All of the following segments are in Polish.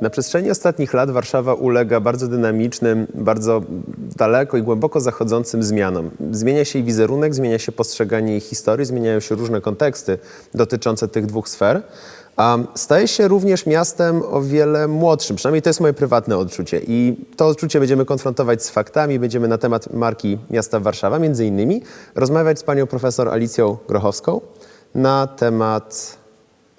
Na przestrzeni ostatnich lat Warszawa ulega bardzo dynamicznym, bardzo daleko i głęboko zachodzącym zmianom. Zmienia się jej wizerunek, zmienia się postrzeganie jej historii, zmieniają się różne konteksty dotyczące tych dwóch sfer. Staje się również miastem o wiele młodszym, przynajmniej to jest moje prywatne odczucie. I to odczucie będziemy konfrontować z faktami, będziemy na temat marki miasta Warszawa, między innymi, rozmawiać z panią profesor Alicją Grochowską na temat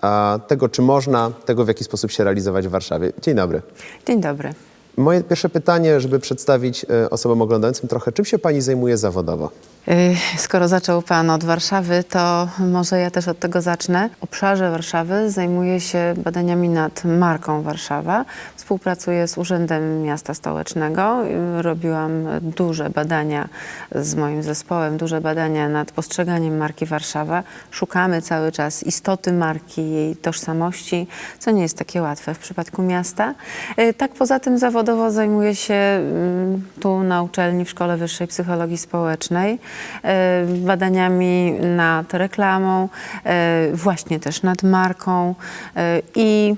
a, tego, czy można, tego, w jaki sposób się realizować w Warszawie. Dzień dobry. Dzień dobry. Moje pierwsze pytanie, żeby przedstawić e, osobom oglądającym trochę, czym się pani zajmuje zawodowo? Y, Skoro zaczął Pan od Warszawy, to może ja też od tego zacznę. W obszarze Warszawy zajmuję się badaniami nad marką Warszawa. Współpracuję z Urzędem Miasta Stołecznego. Y, Robiłam duże badania z moim zespołem, duże badania nad postrzeganiem marki Warszawa. Szukamy cały czas istoty marki, jej tożsamości, co nie jest takie łatwe w przypadku miasta. Y, Tak poza tym zawodowo zajmuję się mm, tu na uczelni w Szkole Wyższej Psychologii Społecznej badaniami nad reklamą, e, właśnie też nad marką e, i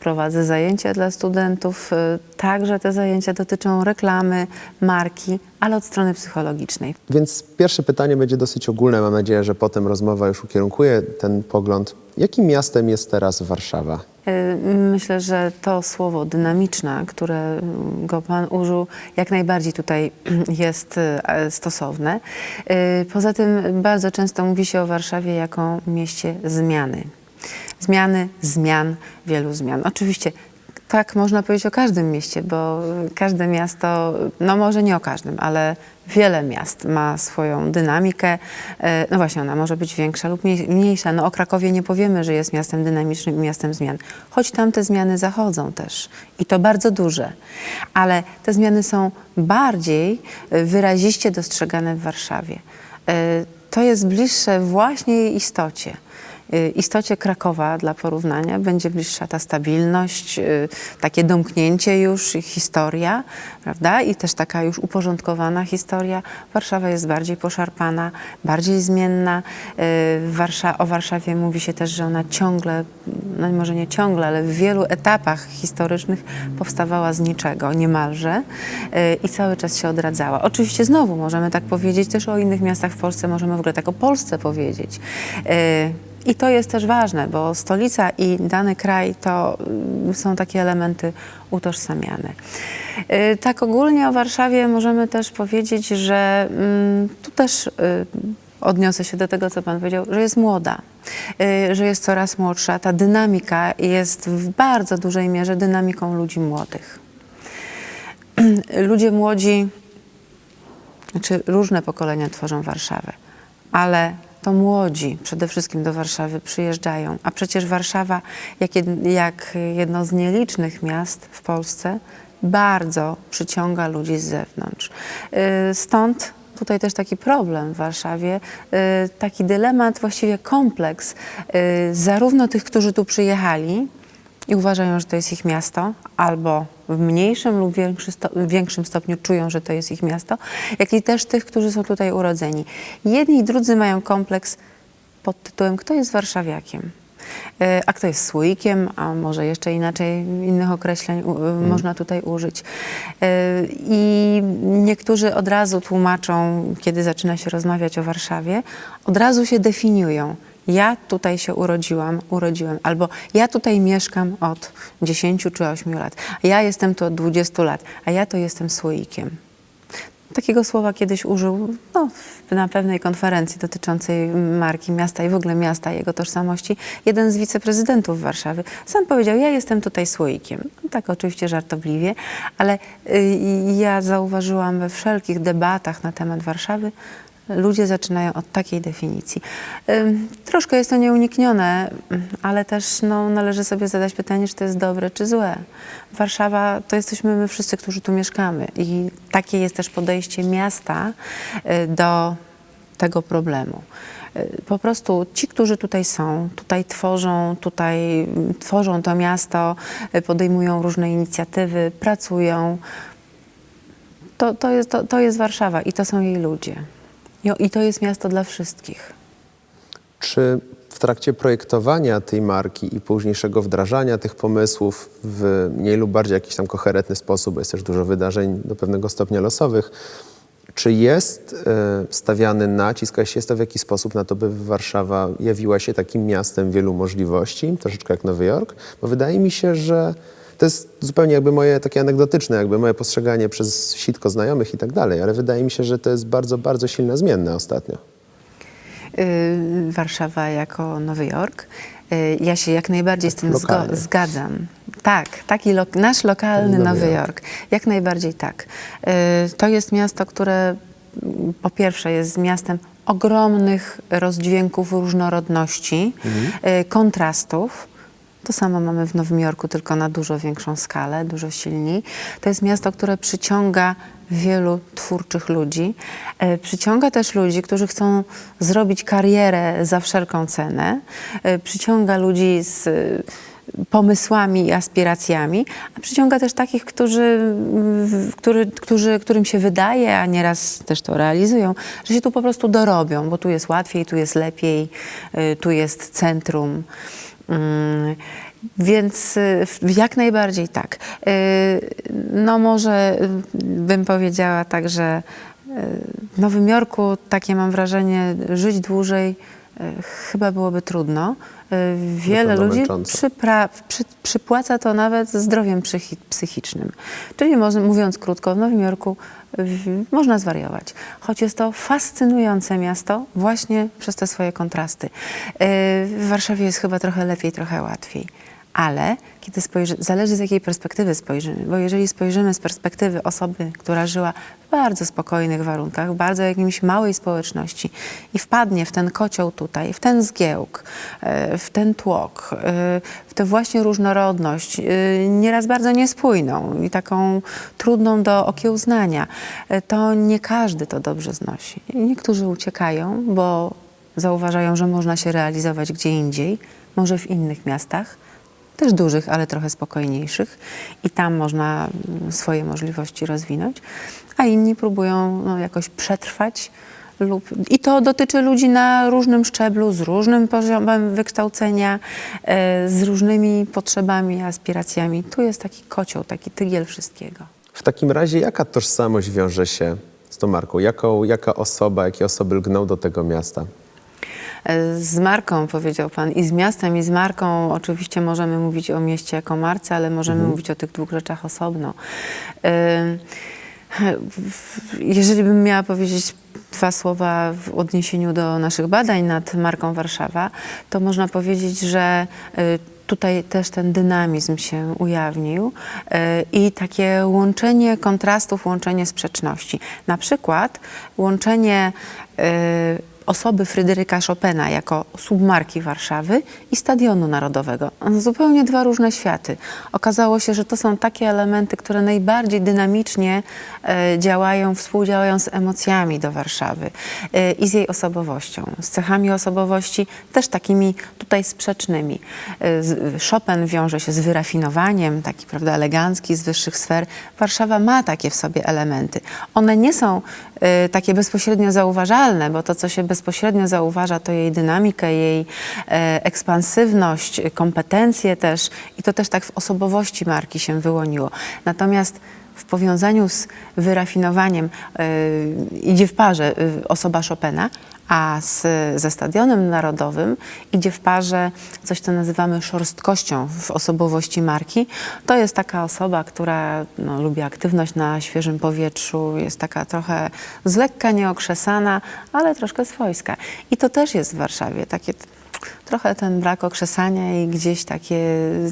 prowadzę zajęcia dla studentów. e, Także te zajęcia dotyczą reklamy, marki, ale od strony psychologicznej. Więc pierwsze pytanie będzie dosyć ogólne. Mam nadzieję, że potem rozmowa już ukierunkuje ten pogląd. Jakim miastem jest teraz Warszawa? Y, Myślę, że to słowo dynamiczna, które mm, go Pan użył, jak najbardziej tutaj jest y, stosowne. Y, Poza tym bardzo często mówi się o Warszawie jako mieście zmiany. Zmiany, zmian, wielu zmian. Oczywiście tak można powiedzieć o każdym mieście, bo każde miasto, no może nie o każdym, ale wiele miast ma swoją dynamikę. E, No właśnie, ona może być większa lub mniej- mniejsza. No o Krakowie nie powiemy, że jest miastem dynamicznym i miastem zmian, choć tam te zmiany zachodzą też i to bardzo duże. Ale te zmiany są bardziej e, wyraziście dostrzegane w Warszawie. E, To jest bliższe właśnie jej istocie. Y, istocie Krakowa dla porównania będzie bliższa ta stabilność, y, takie domknięcie już, i historia, prawda? I też taka już uporządkowana historia. Warszawa jest bardziej poszarpana, bardziej zmienna. Y, Warsza o Warszawie mówi się też, że ona ciągle, no może nie ciągle, ale w wielu etapach historycznych powstawała z niczego niemalże y, i cały czas się odradzała. Oczywiście znowu możemy tak powiedzieć też o innych miastach w Polsce, możemy w ogóle tak o Polsce powiedzieć. I to jest też ważne, bo stolica i dany kraj to y, są takie elementy utożsamiane. Y, Tak ogólnie o Warszawie możemy też powiedzieć, że mm, tu też y, odniosę się do tego, co Pan powiedział, że jest młoda, y, że jest coraz młodsza. Ta dynamika jest w bardzo dużej mierze dynamiką ludzi młodych. Ludzie młodzi znaczy różne pokolenia tworzą Warszawę, ale to młodzi przede wszystkim do Warszawy przyjeżdżają. A przecież Warszawa, jak, jak jedno z nielicznych miast w Polsce, bardzo przyciąga ludzi z zewnątrz. Yy, Stąd tutaj też taki problem w Warszawie, yy, taki dylemat, właściwie kompleks yy, zarówno tych, którzy tu przyjechali, i uważają, że to jest ich miasto, albo w mniejszym lub większy sto, większym stopniu czują, że to jest ich miasto, jak i też tych, którzy są tutaj urodzeni. Jedni i drudzy mają kompleks pod tytułem Kto jest warszawiakiem? E, A kto jest słoikiem, a może jeszcze inaczej innych określeń u, można tutaj użyć. E, I niektórzy od razu tłumaczą, kiedy zaczyna się rozmawiać o Warszawie, od razu się definiują. Ja tutaj się urodziłam, urodziłem, albo ja tutaj mieszkam od 10 czy 8 lat, ja jestem tu od 20 lat, a ja to jestem słoikiem. Takiego słowa kiedyś użył no, na pewnej konferencji dotyczącej marki miasta i w ogóle miasta, jego tożsamości, jeden z wiceprezydentów Warszawy. Sam powiedział, ja jestem tutaj słoikiem. No, tak oczywiście żartobliwie, ale y, ja zauważyłam we wszelkich debatach na temat Warszawy, ludzie zaczynają od takiej definicji. Troszkę jest to nieuniknione, ale też no, należy sobie zadać pytanie, czy to jest dobre, czy złe. Warszawa to jesteśmy my wszyscy, którzy tu mieszkamy i takie jest też podejście miasta y, do tego problemu. Y, Po prostu ci, którzy tutaj są, tutaj tworzą, tutaj mm, tworzą to miasto, y, podejmują różne inicjatywy, pracują, to, to, jest, to, to jest Warszawa i to są jej ludzie. I, to jest miasto dla wszystkich. Czy w trakcie projektowania tej marki i późniejszego wdrażania tych pomysłów w mniej lub bardziej jakiś tam koherentny sposób, bo jest też dużo wydarzeń do pewnego stopnia losowych, czy jest e, stawiany nacisk, a jeśli jest to w jakiś sposób na to, by Warszawa jawiła się takim miastem wielu możliwości, troszeczkę jak Nowy Jork? Bo wydaje mi się, że to jest zupełnie jakby moje takie anegdotyczne, jakby moje postrzeganie przez sitko znajomych i tak dalej, ale wydaje mi się, że to jest bardzo, bardzo silne zmienne ostatnio. Y, Warszawa jako Nowy Jork. Y, Ja się jak najbardziej z tym zgo- lokalnie. zgadzam. Tak, taki lo- nasz lokalny Nowy Nowy Jork. Jork. Jak najbardziej tak. Y, To jest miasto, które mm, po pierwsze jest miastem ogromnych rozdźwięków różnorodności, y, kontrastów. To samo mamy w Nowym Jorku, tylko na dużo większą skalę, dużo silniej. To jest miasto, które przyciąga wielu twórczych ludzi. E, Przyciąga też ludzi, którzy chcą zrobić karierę za wszelką cenę. E, Przyciąga ludzi z e, pomysłami i aspiracjami, a przyciąga też takich, którzy, w- który, którzy, którym się wydaje, a nieraz też to realizują, że się tu po prostu dorobią, bo tu jest łatwiej, tu jest lepiej, y, tu jest centrum. Mm, Więc y, jak najbardziej tak. Y, No może y, bym powiedziała tak, że w Nowym Jorku takie mam wrażenie, żyć dłużej chyba byłoby trudno. Y, Wiele ludzi przypra- przy, przypłaca to nawet zdrowiem psychi- psychicznym. Czyli mówiąc krótko, w Nowym Jorku w, można zwariować. Choć jest to fascynujące miasto właśnie przez te swoje kontrasty. Yy, W Warszawie jest chyba trochę lepiej, trochę łatwiej. Ale kiedy spojrzy, zależy z jakiej perspektywy spojrzymy, bo jeżeli spojrzymy z perspektywy osoby, która żyła w bardzo spokojnych warunkach, w bardzo jakimś małej społeczności i wpadnie w ten kocioł tutaj, w ten zgiełk, e, w ten tłok, e, w tę właśnie różnorodność, e, nieraz bardzo niespójną i taką trudną do okiełznania, to nie każdy to dobrze znosi. Niektórzy uciekają, bo zauważają, że można się realizować gdzie indziej, może w innych miastach, też dużych, ale trochę spokojniejszych i tam można mm, swoje możliwości rozwinąć, a inni próbują no, jakoś przetrwać lub i to dotyczy ludzi na różnym szczeblu, z różnym poziomem wykształcenia, e, z różnymi potrzebami, aspiracjami. Tu jest taki kocioł, taki tygiel wszystkiego. W takim razie jaka tożsamość wiąże się z tą marką? Jaką, jaka osoba, jakie osoby lgną do tego miasta? E, Z marką, powiedział Pan, i z miastem, i z marką. Oczywiście możemy mówić o mieście jako marce, ale możemy mówić o tych dwóch rzeczach osobno. E, Jeżeli bym miała powiedzieć dwa słowa w odniesieniu do naszych badań nad marką Warszawa, to można powiedzieć, że e, tutaj też ten dynamizm się ujawnił i takie łączenie kontrastów, łączenie sprzeczności. Na przykład łączenie osoby Fryderyka Chopina jako submarki Warszawy i Stadionu Narodowego. Zupełnie dwa różne światy. Okazało się, że to są takie elementy, które najbardziej dynamicznie e, działają, współdziałają z emocjami do Warszawy e, i z jej osobowością, z cechami osobowości też takimi tutaj sprzecznymi. E, Chopin wiąże się z wyrafinowaniem, taki prawda, elegancki, z wyższych sfer. Warszawa ma takie w sobie elementy. One nie są takie bezpośrednio zauważalne, bo to, co się bezpośrednio zauważa, to jej dynamikę, jej e, ekspansywność, kompetencje też i to też tak w osobowości marki się wyłoniło. Natomiast w powiązaniu z wyrafinowaniem e, idzie w parze e, osoba Chopina, a z, ze Stadionem Narodowym idzie w parze coś, co nazywamy szorstkością w osobowości marki. To jest taka osoba, która no, lubi aktywność na świeżym powietrzu, jest taka trochę z lekka nieokrzesana, ale troszkę swojska. I to też jest w Warszawie, takie trochę ten brak okrzesania i gdzieś takie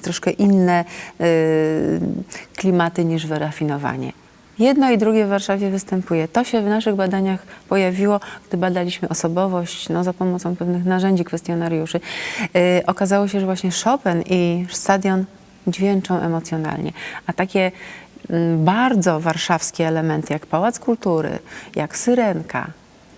troszkę inne y, klimaty niż wyrafinowanie. Jedno i drugie w Warszawie występuje. To się w naszych badaniach pojawiło, gdy badaliśmy osobowość no, za pomocą pewnych narzędzi, kwestionariuszy. Yy, okazało się, że właśnie Chopin i stadion dźwięczą emocjonalnie. A takie mm, bardzo warszawskie elementy, jak Pałac Kultury, jak Syrenka,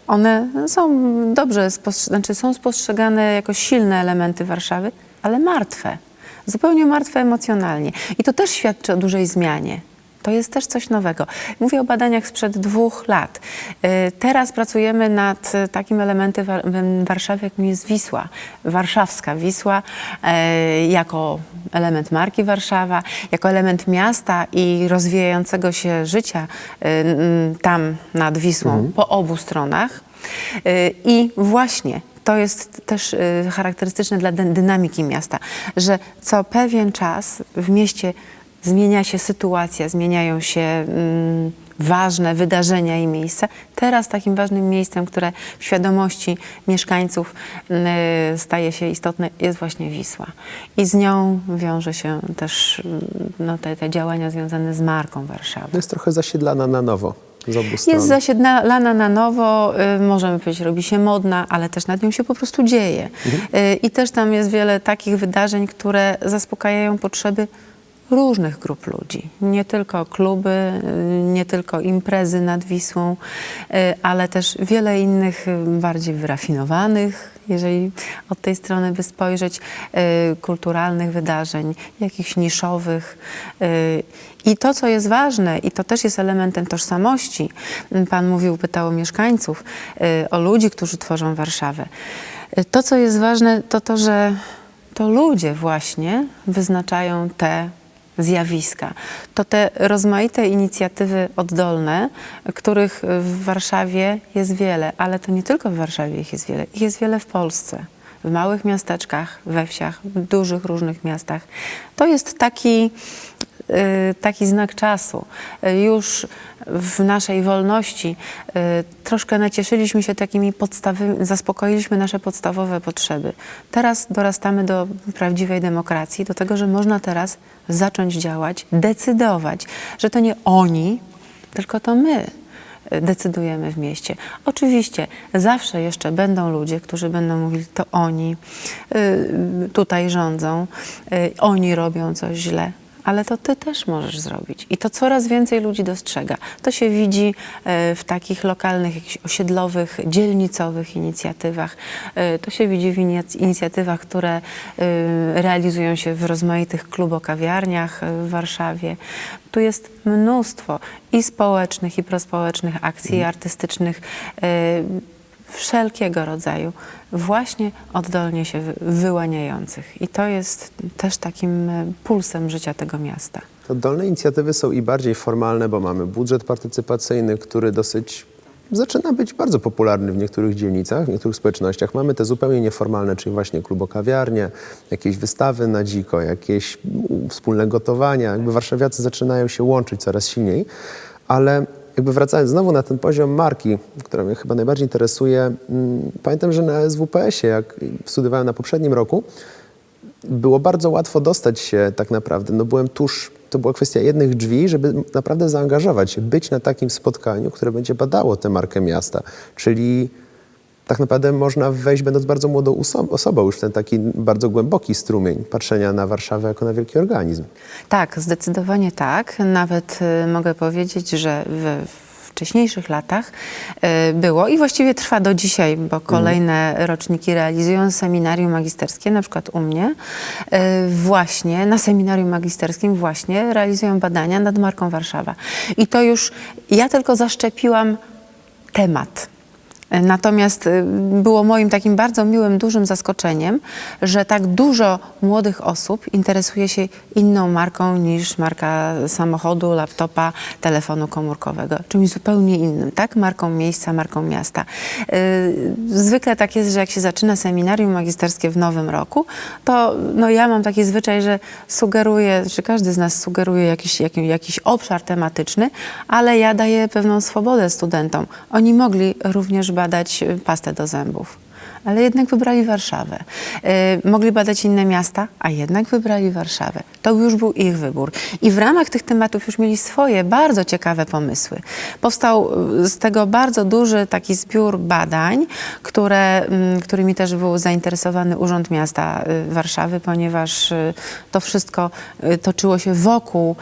one są dobrze, spostrze- znaczy są spostrzegane jako silne elementy Warszawy, ale martwe. Zupełnie martwe emocjonalnie. I to też świadczy o dużej zmianie. To jest też coś nowego. Mówię o badaniach sprzed dwóch lat. Y, Teraz pracujemy nad y, takim elementem Wa- em, Warszawy, jakim jest Wisła. Warszawska Wisła e, jako element marki Warszawa, jako element miasta i rozwijającego się życia y, tam nad Wisłą po obu stronach. Y, I właśnie to jest też y, charakterystyczne dla dy- dynamiki miasta, że co pewien czas w mieście zmienia się sytuacja, zmieniają się mm, ważne wydarzenia i miejsca. Teraz takim ważnym miejscem, które w świadomości mieszkańców y, staje się istotne, jest właśnie Wisła. I z nią wiąże się też mm, no, te, te działania związane z marką Warszawy. Jest trochę zasiedlana na nowo z obu stron. Jest zasiedlana na nowo, y, możemy powiedzieć, robi się modna, ale też nad nią się po prostu dzieje. Y, I też tam jest wiele takich wydarzeń, które zaspokajają potrzeby różnych grup ludzi. Nie tylko kluby, y, nie tylko imprezy nad Wisłą, y, ale też wiele innych y, bardziej wyrafinowanych, jeżeli od tej strony by spojrzeć, kulturalnych wydarzeń, jakichś niszowych. I to, co jest ważne, i to też jest elementem tożsamości, Pan mówił, pytał o mieszkańców, o ludzi, którzy tworzą Warszawę. To, co jest ważne, to to, że to ludzie właśnie wyznaczają te zjawiska. To te rozmaite inicjatywy oddolne, których w Warszawie jest wiele, ale to nie tylko w Warszawie ich jest wiele, ich jest wiele w Polsce. W małych miasteczkach, we wsiach, w dużych różnych miastach. To jest taki, y, taki znak czasu. Już w naszej wolności y, troszkę nacieszyliśmy się takimi podstawowymi, zaspokoiliśmy nasze podstawowe potrzeby. Teraz dorastamy do prawdziwej demokracji, do tego, że można teraz zacząć działać, decydować, że to nie oni, tylko to my decydujemy w mieście. Oczywiście zawsze jeszcze będą ludzie, którzy będą mówili, to oni y, tutaj rządzą, y, oni robią coś źle. Ale to ty też możesz zrobić. I to coraz więcej ludzi dostrzega. To się widzi e, w takich lokalnych, jakichś osiedlowych, dzielnicowych inicjatywach. E, To się widzi w inic- inicjatywach, które e, realizują się w rozmaitych klubokawiarniach w Warszawie. Tu jest mnóstwo i społecznych, i prospołecznych akcji i artystycznych wszelkiego rodzaju, właśnie oddolnie się wy- wyłaniających. I to jest też takim e, pulsem życia tego miasta. Oddolne inicjatywy są i bardziej formalne, bo mamy budżet partycypacyjny, który dosyć zaczyna być bardzo popularny w niektórych dzielnicach, w niektórych społecznościach. Mamy te zupełnie nieformalne, czyli właśnie klubokawiarnie, jakieś wystawy na dziko, jakieś wspólne gotowania. Jakby warszawiacy zaczynają się łączyć coraz silniej, ale jakby wracając znowu na ten poziom marki, która mnie chyba najbardziej interesuje, mm, pamiętam, że na SWPS-ie, jak studiowałem na poprzednim roku, było bardzo łatwo dostać się tak naprawdę. No byłem tuż, to była kwestia jednych drzwi, żeby naprawdę zaangażować się, być na takim spotkaniu, które będzie badało tę markę miasta. Czyli tak naprawdę można wejść, będąc bardzo młodą oso- osobą, już w ten taki bardzo głęboki strumień patrzenia na Warszawę jako na wielki organizm. Tak, zdecydowanie tak. Nawet y, mogę powiedzieć, że w wcześniejszych latach y, było i właściwie trwa do dzisiaj, bo kolejne roczniki realizują seminarium magisterskie, na przykład u mnie, y, właśnie na seminarium magisterskim właśnie realizują badania nad marką Warszawa. I to już ja tylko zaszczepiłam temat. Natomiast y, było moim takim bardzo miłym, dużym zaskoczeniem, że tak dużo młodych osób interesuje się inną marką niż marka samochodu, laptopa, telefonu komórkowego. Czymś zupełnie innym, tak? Marką miejsca, marką miasta. Y, Zwykle tak jest, że jak się zaczyna seminarium magisterskie w nowym roku, to no ja mam taki zwyczaj, że sugeruję, czy każdy z nas sugeruje jakiś, jakiś, jakiś obszar tematyczny, ale ja daję pewną swobodę studentom. Oni mogli również badać y, pastę do zębów. Ale jednak wybrali Warszawę. Y, mogli badać inne miasta, a jednak wybrali Warszawę. To już był ich wybór. I w ramach tych tematów już mieli swoje bardzo ciekawe pomysły. Powstał y, z tego bardzo duży taki zbiór badań, które, mm, którymi też był zainteresowany Urząd Miasta y, Warszawy, ponieważ to wszystko toczyło się wokół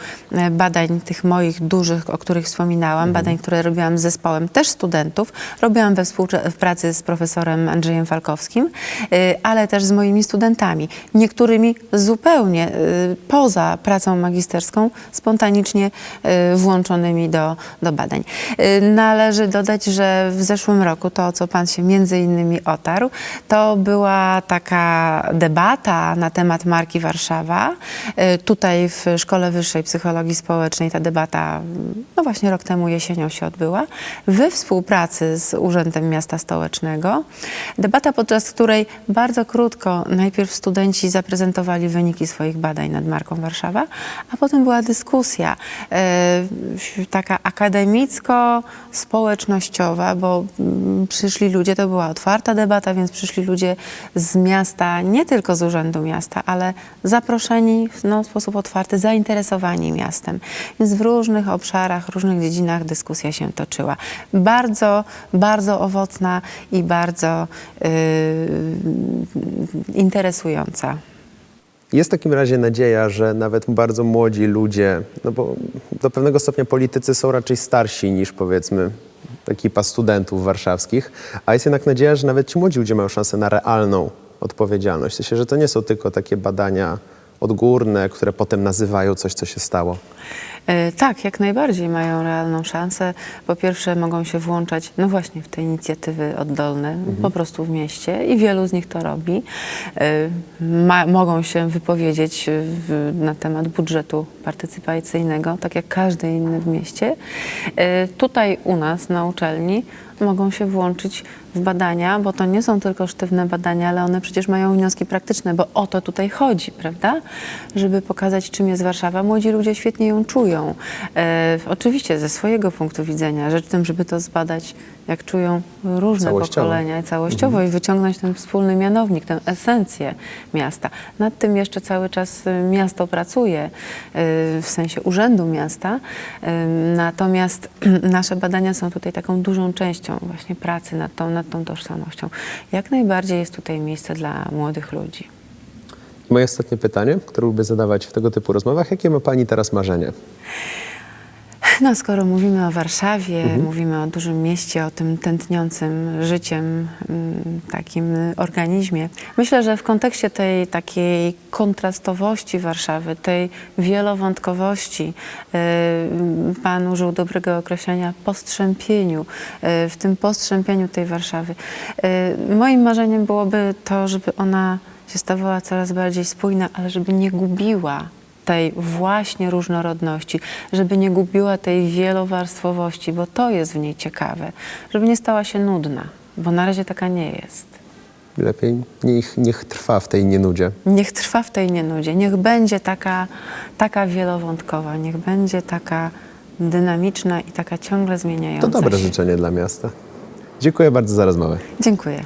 badań tych moich dużych, o których wspominałam, badań, które robiłam z zespołem też studentów. Robiłam we współcze- w pracy z profesorem Andrzejem Walkowskim, y, ale też z moimi studentami, niektórymi zupełnie y, poza pracą magisterską, spontanicznie y, włączonymi do, do badań. Należy dodać, że w zeszłym roku to, co Pan się między innymi otarł, to była taka debata na temat marki Warszawa. Tutaj w Szkole Wyższej Psychologii Społecznej ta debata, no właśnie rok temu jesienią się odbyła, we współpracy z Urzędem Miasta Stołecznego. Debata, podczas której bardzo krótko najpierw studenci zaprezentowali wyniki swoich badań nad marką Warszawa, a potem była dyskusja e, taka akademicko-społecznościowa, bo mm, przyszli ludzie, to była otwarta debata, więc przyszli ludzie z miasta, nie tylko z Urzędu Miasta, ale zaproszeni w no, sposób otwarty, zainteresowani miastem. Więc w różnych obszarach, różnych dziedzinach dyskusja się toczyła. Bardzo, bardzo owocna i bardzo yy, interesująca. Jest w takim razie nadzieja, że nawet bardzo młodzi ludzie, no bo do pewnego stopnia politycy są raczej starsi niż powiedzmy ekipa studentów warszawskich, a jest jednak nadzieja, że nawet ci młodzi ludzie mają szansę na realną odpowiedzialność. W sensie, że to nie są tylko takie badania odgórne, które potem nazywają coś, co się stało. E, Tak, jak najbardziej mają realną szansę. Po pierwsze mogą się włączać, no właśnie, w te inicjatywy oddolne, po prostu w mieście i wielu z nich to robi. E, Ma, mogą się wypowiedzieć w, na temat budżetu partycypacyjnego, tak jak każdy inny w mieście. E, Tutaj u nas na uczelni mogą się włączyć badania, bo to nie są tylko sztywne badania, ale one przecież mają wnioski praktyczne, bo o to tutaj chodzi, prawda? Żeby pokazać, czym jest Warszawa. Młodzi ludzie świetnie ją czują. E, oczywiście ze swojego punktu widzenia. Rzecz w tym, żeby to zbadać, jak czują różne Całościowo. pokolenia całościowo i wyciągnąć ten wspólny mianownik, tę esencję miasta. Nad tym jeszcze cały czas y, miasto pracuje, y, w sensie urzędu miasta. Y, Natomiast nasze badania są tutaj taką dużą częścią właśnie pracy nad tą, nad tą tożsamością. Jak najbardziej jest tutaj miejsce dla młodych ludzi. Moje ostatnie pytanie, które lubię zadawać w tego typu rozmowach. Jakie ma Pani teraz marzenie? No, skoro mówimy o Warszawie, mówimy o dużym mieście, o tym tętniącym życiem mm, takim organizmie, myślę, że w kontekście tej takiej kontrastowości Warszawy, tej wielowątkowości, y, Pan użył dobrego określenia postrzępieniu, y, w tym postrzępieniu tej Warszawy. y, Moim marzeniem byłoby to, żeby ona się stawała coraz bardziej spójna, ale żeby nie gubiła tej właśnie różnorodności, żeby nie gubiła tej wielowarstwowości, bo to jest w niej ciekawe, żeby nie stała się nudna, bo na razie taka nie jest. Lepiej niech, niech trwa w tej nienudzie. Niech trwa w tej nienudzie, niech będzie taka, taka wielowątkowa, niech będzie taka dynamiczna i taka ciągle To zmieniająca dobre się. życzenie dla miasta. Dziękuję bardzo za rozmowę. Dziękuję.